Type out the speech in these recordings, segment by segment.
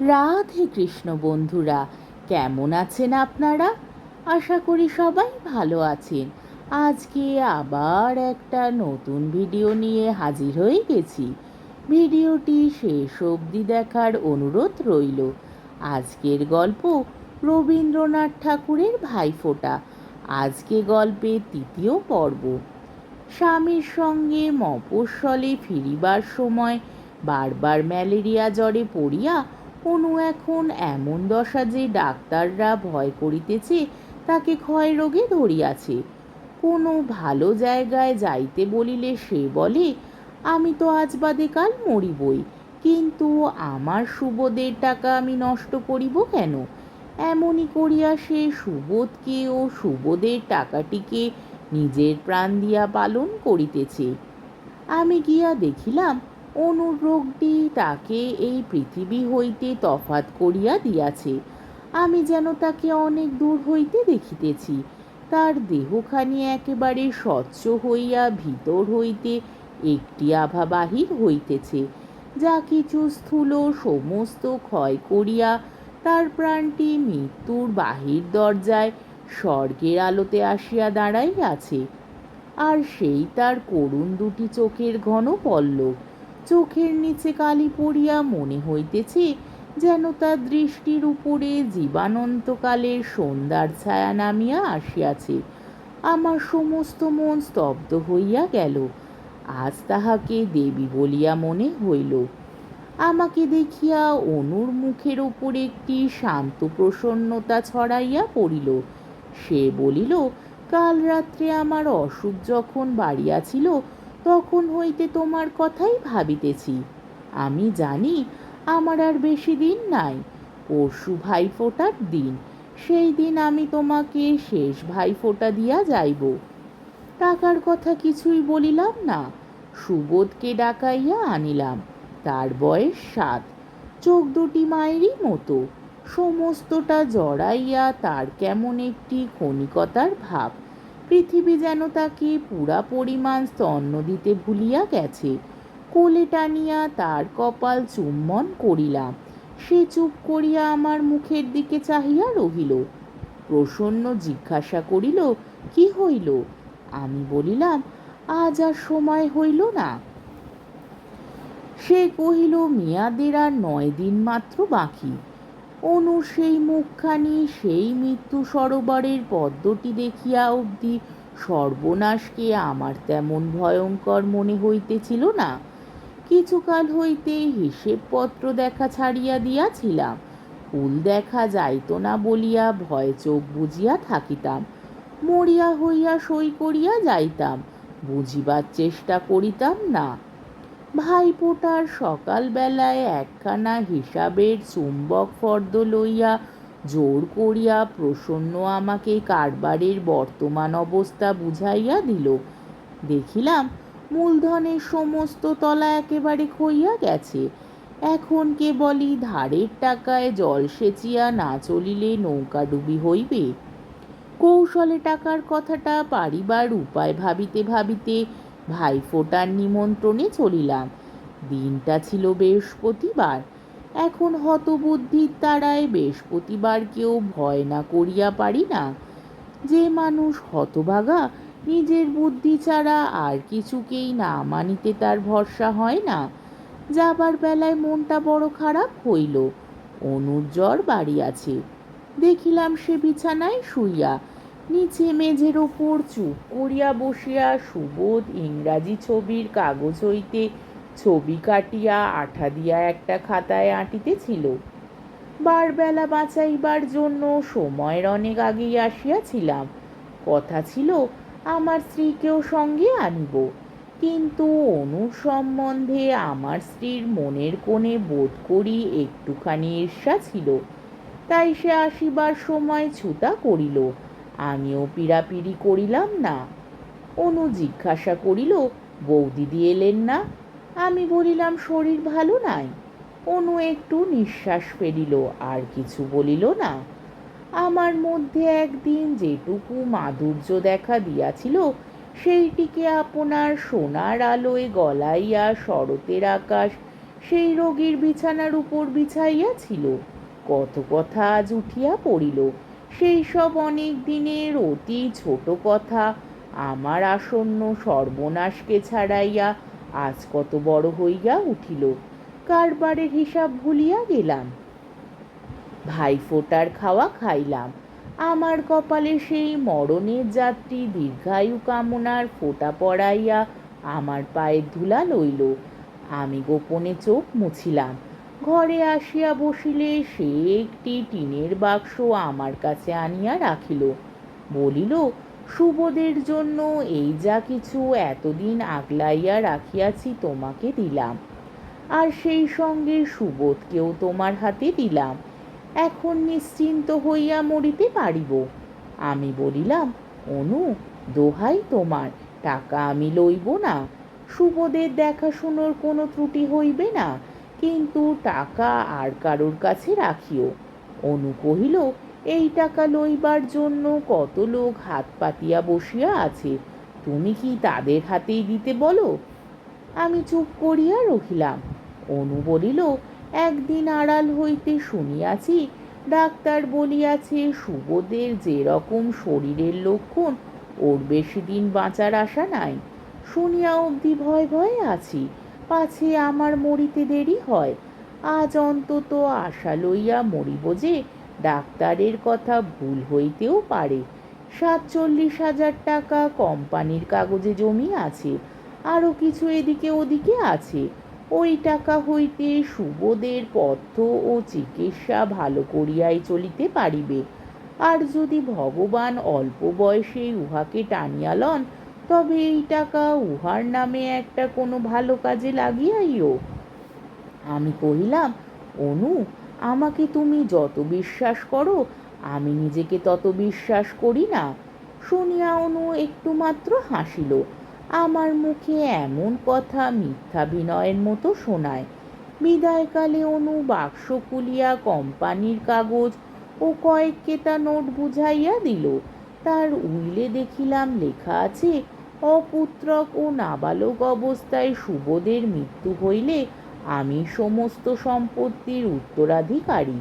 রাধে কৃষ্ণ বন্ধুরা, কেমন আছেন আপনারা? আশা করি সবাই ভালো আছেন। আজকে আবার একটা নতুন ভিডিও নিয়ে হাজির হয়ে গেছি। ভিডিওটি শেষ অবধি দেখার অনুরোধ রইল। আজকের গল্প রবীন্দ্রনাথ ঠাকুরের ভাইফোঁটা। আজকে গল্পের তৃতীয় পর্ব। স্বামীর সঙ্গে মফস্বলে ফিরিবার সময় বারবার ম্যালেরিয়া জ্বরে পড়িয়া অনু এখন এমন দশা যে ডাক্তাররা ভয় করিতেছে, তাকে ক্ষয় রোগে ধরিয়াছে। কোনো ভালো জায়গায় যাইতে বলিলে সে বলে, আমি তো আজ বাদে কাল মরিবই, কিন্তু আমার সুবোধের টাকা আমি নষ্ট করিব কেন? এমনই করিয়া সে সুবোধকে ও সুবোধের টাকাটিকে নিজের প্রাণ দিয়া পালন করিতেছে। আমি গিয়া দেখিলাম অনুরোগটি তাকে এই পৃথিবী হইতে তফাত করিয়া দিয়াছে। আমি যেন তাকে অনেক দূর হইতে দেখিতেছি। তার দেহখানি একেবারে স্বচ্ছ হইয়া ভিতর হইতে একটি আভা বাহির হইতেছে। যা কিছু স্থূল সমস্ত ক্ষয় করিয়া তার প্রাণটি মৃত্যুর বাহির দরজায় স্বর্গের আলোতে আসিয়া দাঁড়াইয়াছে। আর সেই তার করুণ দুটি চোখের ঘন পল্লব। চোখের নিচে কালি পড়িয়া মনে হইতেছে যেন তার দৃষ্টির উপরে জীবানন্তকালের সন্ধ্যার ছায়া নামিয়া আসিয়াছে। আমার সমস্ত মন স্তব্ধ হইয়া গেল। আজ তাহাকে দেবী বলিয়া মনে হইল। আমাকে দেখিয়া অনুর মুখের উপর একটি শান্ত প্রসন্নতা ছড়াইয়া পড়িল। সে বলিল, কাল রাত্রে আমার অসুখ যখন বাড়িয়াছিল তখন হইতে তোমার কথাই ভাবিতেছি। আমি জানি আমার আর বেশি দিন নাই, পরশু ভাইফোঁটার দিন, সেই দিন আমি তোমাকে শেষ ভাইফোঁটা দিয়া যাইব। টাকার কথা কিছুই বলিলাম না, সুবোধকে ডাকাইয়া আনিলাম, তার বয়স সাত, চোখ দুটি মায়েরই মতো, সমস্তটা জড়াইয়া তার কেমন একটি ক্ষণিকতার ভাব পৃথিবী যেন তাকে পুরা পরিমাণ স্তন্য দিতে ভুলিয়া গেছে। কোলে টানিয়া তার কপাল চুম্বন করিলাম সে চুপ করিয়া আমার মুখের দিকে চাহিয়া রহিল। প্রসন্ন জিজ্ঞাসা করিল, কি হইল? আমি বলিলাম, আজ আর সময় হইল না। সে কহিল, মেয়াদের আর নয় দিন মাত্র বাকি। অনু সেই মুখখানি, সেই মৃত্যু সরোবরের পদ্মটি দেখিয়া অবধি সর্বনাশকে আমার তেমন ভয়ঙ্কর মনে হইতেছিল না। কিছুকাল হইতে হিসেবপত্র দেখা ছাড়িয়া দিয়াছিলাম, ফুল দেখা যাইত না বলিয়া ভয় চোখ বুঝিয়া থাকিতাম, মরিয়া হইয়া সই করিয়া যাইতাম, বুঝিবার চেষ্টা করিতাম না। ভাইফোঁটার সকালবেলায় একখানা হিসাবের চুম্বক ফর্দ লইয়া জোর করিয়া প্রসন্ন আমাকে কারবারের বর্তমান অবস্থা বুঝাইয়া দিল। দেখিলাম মূলধনের সমস্ত তলা একেবারে খইয়া গেছে। এখন কেবলই ধারের টাকায় জল সেচিয়া না চলিলে নৌকাডুবি হইবে। কৌশলে টাকার কথাটা পারিবার উপায় ভাবিতে ভাবিতে ভাইফোঁটার নিমন্ত্রণে চলিলাম। দিনটা ছিল বৃহস্পতিবার। এখন হতবুদ্ধির তারায় বৃহস্পতিবারকেও ভয় না করিয়া পারি না। যে মানুষ হতভাগা, নিজের বুদ্ধি ছাড়া আর কিছুকেই না মানিতে তার ভরসা হয় না। যাবার বেলায় মনটা বড় খারাপ হইল। অনুর জ্বর বাড়িয়াছে। দেখিলাম সে বিছানায় শুইয়া নিচে মেঝের ওপর চুপ করিয়া বসিয়া সুবোধ ইংরাজি ছবির কাগজ হইতে ছবি কাটিয়া আঠা দিয়া একটা খাতায় আঁটিতেছিল। বারবেলা বাঁচাইবার জন্য সময়ের অনেক আগেই আসিয়াছিলাম। কথা ছিল, আমার স্ত্রীকেও সঙ্গে আনিব। কিন্তু অনুর সম্বন্ধে আমার স্ত্রীর মনের কোণে বোধ করি একটুখানি ঈর্ষা ছিল। তাই সে আসিবার সময় ছুতা করিল। আমিও পীড়াপিড়ি করিলাম না। অনু জিজ্ঞাসা করিল, বৌদিদি এলেন না? আমি বলিলাম, শরীর ভালো নাই। অনু একটু নিঃশ্বাস ফেলিল, আর কিছু বলিল না। আমার মধ্যে একদিন যেটুকু মাধুর্য দেখা দিয়াছিল, সেইটিকে আপনার সোনার আলোয় গলাইয়া শরতের আকাশ, সেই রোগীর বিছানার উপর বিছাইয়া ছিল কত কথা আজ উঠিয়া পড়িল। সেই সব অনেক দিনের অতি ছোট কথা। আমার আসন্ন সর্বনাশকে ছাড়াইয়া আজ কত বড় হইয়া উঠিল, কারবারের হিসাব ভুলিয়া গেলাম। ভাইফোঁটার খাওয়া খাইলাম, আমার কপালে সেই মরণের যাত্রী দীর্ঘায়ু কামনার ফোঁটা পড়াইয়া আমার পায়ের ধুলা লইল। আমি গোপনে চোখ মুছিলাম। ঘরে আসিয়া বসিলে, সে একটি টিনের বাক্স আমার কাছে আনিয়া রাখিল। বলিল, সুবোধের জন্য এই যা কিছু এতদিন আগলাইয়া রাখিয়াছি, তোমাকে দিলাম। আর সেই সঙ্গে সুবোধকেও তোমার হাতে দিলাম। এখন নিশ্চিন্ত হইয়া মরিতে পারিব আমি বলিলাম, অনু, দোহাই তোমার, টাকা আমি লইব না। সুবোধের দেখাশুনোর কোনো ত্রুটি হইবে না। কিন্তু টাকা আর কারোর কাছে রাখিও। অনু কহিল, এই টাকা লইবার জন্য কত লোক হাত পাতিয়া বসিয়া আছে, তুমি কি তাদের হাতেই দিতে বলো? আমি চুপ করিয়া রহিলাম। অনু বলিল, একদিন আড়াল হইতে শুনিয়াছি, ডাক্তার বলিয়াছে সুবোধের যেরকম শরীরের লক্ষণ, ওর বেশি দিন বাঁচার আশা নাই। শুনিয়া অবধি ভয় ভয়ে আছি পাছে আমার মরিতে দেরি হয়। আজ অন্তত আশা লইয়া মরিব যে, ডাক্তারের কথা ভুল হইতেও পারে। সাতচল্লিশ হাজার টাকা কোম্পানির কাগজে জমি আছে আরও কিছু এদিকে ওদিকে আছে। ওই টাকা হইতে সুবোধের পথ্য ও চিকিৎসা ভালো করিয়াই চলিতে পারিবে। আর যদি ভগবান অল্প বয়সে উহাকে টানিয়া লন তবে এই টাকা উহার নামে একটা কোনো ভালো কাজে লাগিয়াইও। আমি কহিলাম, অনু, আমাকে তুমি যত বিশ্বাস করো, আমি নিজেকে তত বিশ্বাস করি না। শুনিয়া অনু একটু মাত্র হাসিল। আমার মুখে এমন কথা মিথ্যা বিনয়ের মতো শোনায়। বিদায়কালে অনু বাক্স খুলিয়া কোম্পানির কাগজ ও কয়েক কেতা নোট বুঝাইয়া দিল। তার উইলে দেখিলাম লেখা আছে অপুত্রক ও নাবালক অবস্থায় সুবোধের মৃত্যু হইলে আমি সমস্ত সম্পত্তির উত্তরাধিকারী।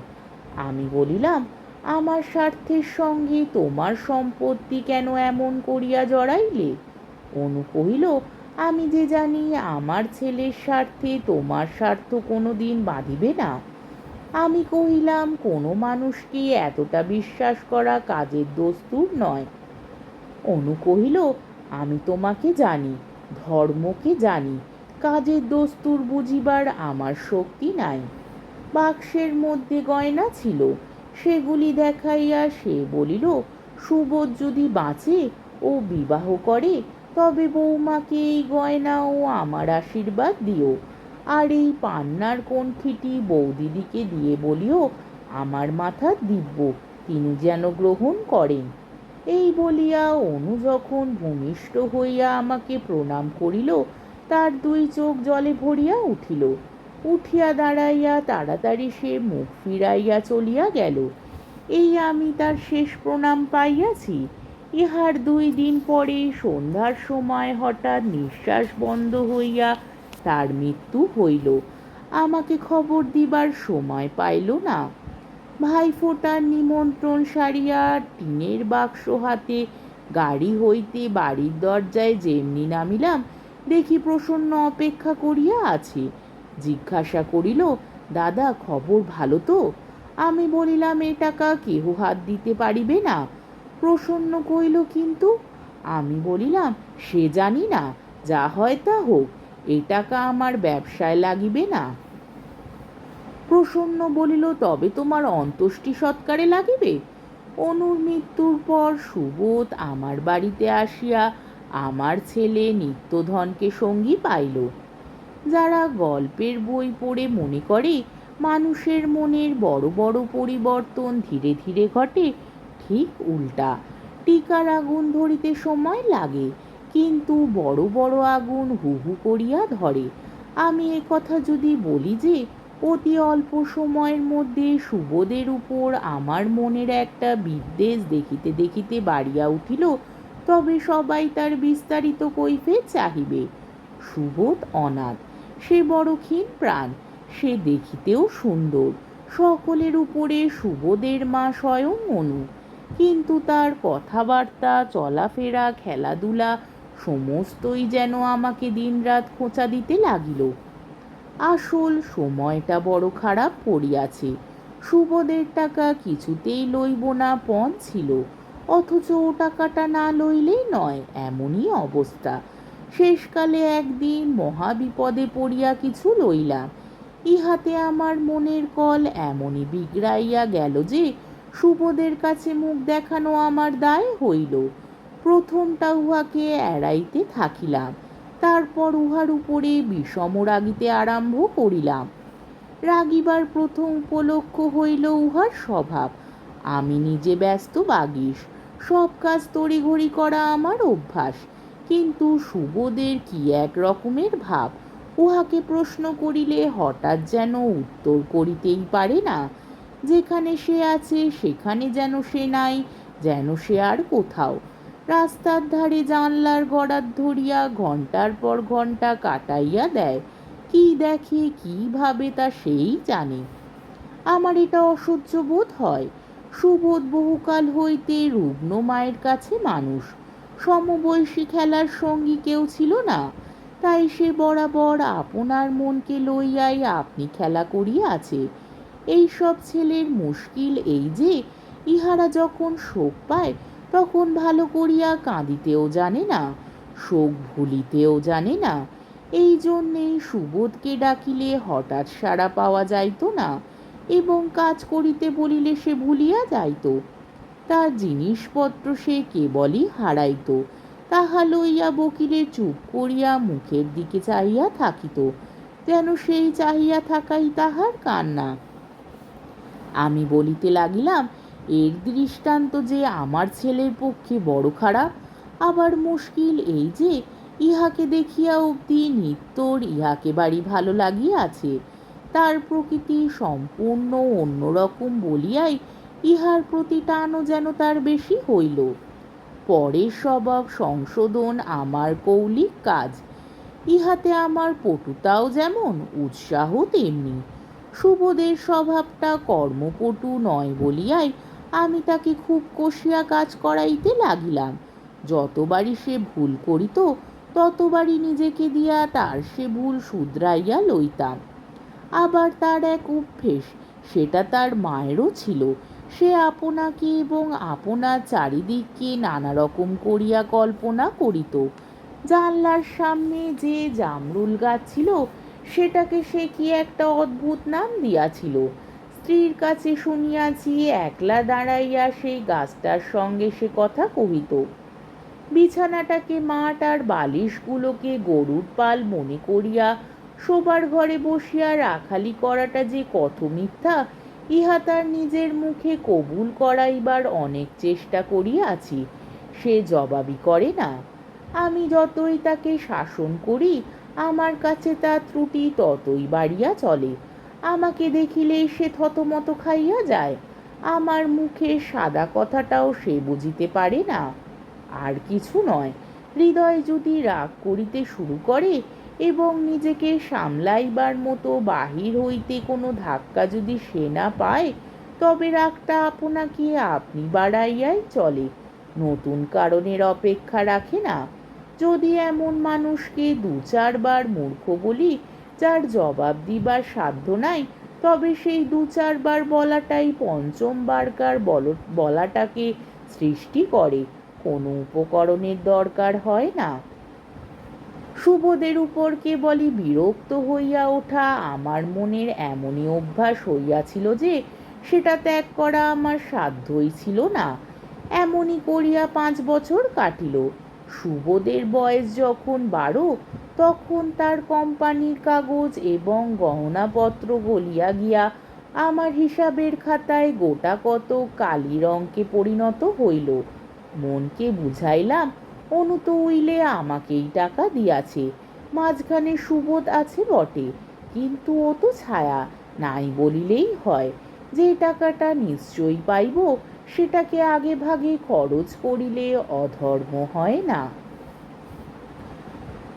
আমি বলিলাম, আমার স্বার্থের সঙ্গে তোমার সম্পত্তি কেন এমন করিয়া জড়াইলে? অনু কহিল, আমি যে জানি আমার ছেলের স্বার্থে তোমার স্বার্থ কোনো দিন বাঁধিবে না। আমি কহিলাম, কোনো মানুষকে এতটা বিশ্বাস করা কাজের দস্তুর নয়। অনু কহিল আমি তোমাকে জানি, ধর্মকে জানি, কাজের দস্তুর বুঝিবার আমার শক্তি নাই। বাক্সের মধ্যে গয়না ছিল, সেগুলি দেখাইয়া সে বলিল, সুবোধ যদি বাঁচে ও বিবাহ করে, তবে বৌমাকে এই গয়না ও আমার আশীর্বাদ দিও। আর এই পান্নার কণ্ঠিটি বৌদিদিকে দিয়ে বলিও, আমার মাথা দিব্য, তিনি যেন গ্রহণ করেন। এই বলিয়া অনু যখন ভূমিষ্ঠ হইয়া আমাকে প্রণাম করিল, তার দুই চোখ জলে ভরিয়া উঠিল। উঠিয়া দাঁড়াইয়া তাড়াতাড়ি সে মুখ ফিরাইয়া চলিয়া গেল। এই আমি তার শেষ প্রণাম পাইয়াছি। ইহার দুই দিন পরে সন্ধ্যার সময় হঠাৎ নিঃশ্বাস বন্ধ হইয়া তার মৃত্যু হইল। আমাকে খবর দিবার সময় পাইল না। ভাইফোঁটার নিমন্ত্রণ সারিয়া, টিনের বাক্স হাতে, গাড়ি হইতে বাড়ির দরজায় যেমনি নামিলাম, দেখি প্রসন্ন অপেক্ষা করিয়া আছে। জিজ্ঞাসা করিল, দাদা, খবর ভালো তো? আমি বলিলাম, এ টাকা কেহ হাত দিতে পারিবে না? প্রসন্ন কইল কিন্তু? আমি বলিলাম, সে জানি না, যা হয় তা হোক এই টাকা আমার ব্যবসায় লাগিবে না। প্রসন্ন বলিল, তবে তোমার অন্ত্যেষ্টি সৎকারে লাগিবে? অনুর মৃত্যুর পর সুবোধ আমার বাড়িতে আসিয়া আমার ছেলে নিত্যধনকে সঙ্গী পাইল। যারা গল্পের বই পড়ে মনে করে, মানুষের মনের বড় বড় পরিবর্তন ধীরে ধীরে ঘটে, ঠিক উল্টা। টিকার আগুন ধরিতে সময় লাগে, কিন্তু বড় বড় আগুন হু হু করিয়া ধরে। আমি কথা যদি বলি যে অতি অল্প সময়ের মধ্যে সুবোধের উপর আমার মনের একটা বিদ্বেষ দেখিতে দেখিতে বাড়িয়া উঠিল, তবে সবাই তার বিস্তারিত কৈফে চাহিবে। সুবোধ অনাথ, সে বড় ক্ষীণ প্রাণ, সে দেখিতেও সুন্দর, সকলের উপরে সুবোধের মা স্বয়ং মনু। কিন্তু তার কথাবার্তা, চলাফেরা, খেলাধুলা, সমস্তই যেন আমাকে দিনরাত খোঁচা দিতে লাগিল। আসল সময়টা বড় খারাপ পড়িয়াছে। সুবোধের টাকা কিছুতেই লইব না, পণ ছিল। অথচ ও টাকাটা না লইলেই নয়, এমনই অবস্থা। শেষকালে একদিন মহাবিপদে পড়িয়া কিছু লইলাম। ইহাতে আমার মনের কল এমনই বিগড়াইয়া গেল যে, সুবোধের কাছে মুখ দেখানো আমার দায় হইল। প্রথমটা উহাকে এড়াইতে থাকিলাম। তারপর উহার উপরে বিষম রাগিতে আরম্ভ করিলাম। রাগিবার প্রথম উপলক্ষ হইল উহার স্বভাব। আমি নিজে ব্যস্ত বাগিস, সব কাজ তড়িঘড়ি করা আমার অভ্যাস। কিন্তু সুবোধের কি এক রকমের ভাব? উহাকে প্রশ্ন করিলে হঠাৎ যেন উত্তর করিতেই পারে না। যেখানে সে আছে সেখানে যেন সে নাই, যেন সে আর কোথাও। রাস্তার ধারে জানলার গড়াত ধরিয়া ঘণ্টার পর ঘণ্টা কাটাইয়া দেয়। কি দেখে, কি ভাবে তা সেই জানে। আমার এটা অসহ্য বোধ হয়। সুবোধ বহুকাল হইতে রুগ্ন মায়ের কাছে মানুষ। সমবয়সী খেলার সঙ্গী কেউ ছিল না। তাই সে বরাবর আপনার মনকে লইয়াই আপনি খেলা করিয়া করিয়াছে। এইসব ছেলের মুশকিল এই যে, ইহারা যখন শোক পায় তখন ভালো করিয়া কাঁদিতেও জানে না, শোক ভুলিতেও জানে না। এই জন্যেই সুবোধকে ডাকিলে হঠাৎ সাড়া পাওয়া যাইত না এবং কাজ করিতে বলিলে সে ভুলিয়া যাইত। তার জিনিসপত্র সে কেবলই হারাইত, তাহা লইয়া বকিলে চুপ করিয়া মুখের দিকে চাহিয়া থাকিত, যেন সেই চাহিয়া থাকাই তাহার কান্না। আমি বলিতে লাগিলাম এর দৃষ্টান্ত যে আমার ছেলের পক্ষে বড় খারাপ, আবার মুশকিল এই যে ইহাকে দেখিয়া অবধি নিত্যর ইহাকে বাড়ি ভালো লাগিয়াছে, তার প্রকৃতি সম্পূর্ণ অন্যরকম বলিয়াই ইহার প্রতি টানও যেন তার বেশি হইল। পরের স্বভাব সংশোধন আমার কৌলিক কাজ, ইহাতে আমার পটুতাও যেমন উৎসাহ তেমনি, সুবোধের স্বভাবটা কর্মপটু নয় বলিয়াই আমি তাকে খুব কষিয়া কাজ করাইতে লাগিলাম। যতবারই সে ভুল করিত, ততবারই নিজেকে দিয়া তার সে ভুল শুধরাইয়া লইতাম। আবার তার এক অভ্যেস, সেটা তার মায়েরও ছিল। সে আপনাকে এবং আপনার চারিদিককে নানা রকম করিয়া কল্পনা করিত। জানলার সামনে যে জামরুল গাছ ছিল, সেটাকে সে কি একটা অদ্ভুত নাম দিয়াছিল? স্ত্রীর কাছে শুনিয়াছি, একলা দাঁড়াইয়া সেই গাছটার সঙ্গে সে কথা কহিত। বিছানাটাকে, মাঠ আর বালিশগুলোকে গরুর পাল মনে করিয়া শোবার ঘরে বসিয়া রাখালি করাটা যে কত মিথ্যা, ইহা তার নিজের মুখে কবুল করাইবার অনেক চেষ্টা করিয়াছি, সে জবাবই করে না। আমি যতই তাকে শাসন করি, আমার কাছে তার ত্রুটি ততই বাড়িয়া চলে। আমাকে দেখিলে সে থতমত খাইয়া যায়। আমার মুখে সাদা কথাটাও সে বুঝিতে পারে না। আর কিছু নয়, হৃদয় যদি রাগ করিতে শুরু করে এবং নিজেকে সামলাইবার মতো বাহির হইতে কোনো ধাক্কা যদি সে না পায়, তবে রাগটা আপনাকে আপনি বাড়াইয়াই চলে। নতুন কারণের অপেক্ষা রাখে না। যদি এমন মানুষকে দু চারবার মূর্খ বলি যার জবাব দিবার সাধ্য নাই, তবে সেই দু চারবার বলাটাই পঞ্চমবারকার বল- বলাটাকে সৃষ্টি করে। কোনো উপকরণের দরকার হয় না। সুবোধের উপর কেবলই বিরক্ত হইয়া ওঠা আমার মনের এমনই অভ্যাস হইয়াছিল যে, সেটা ত্যাগ করা আমার সাধ্যই ছিল না। এমনই করিয়া পাঁচ বছর কাটিল। সুবোধের বয়স যখন বারো তখন তার কোম্পানির কাগজ এবং গহনাপত্র গলিয়া গিয়া আমার হিসাবের খাতায় গোটা কত কালির অঙ্কে পরিণত হইল। মনকে বুঝাইলাম, অনু তো উইলে আমাকেই টাকা দিয়াছে। মাঝখানে সুবোধ আছে বটে, কিন্তু ও তো ছায়া, নাই বলিলেই হয়। যে টাকাটা নিশ্চয়ই পাইব, সেটাকে আগে ভাগে খরচ করিলে অধর্ম হয় না।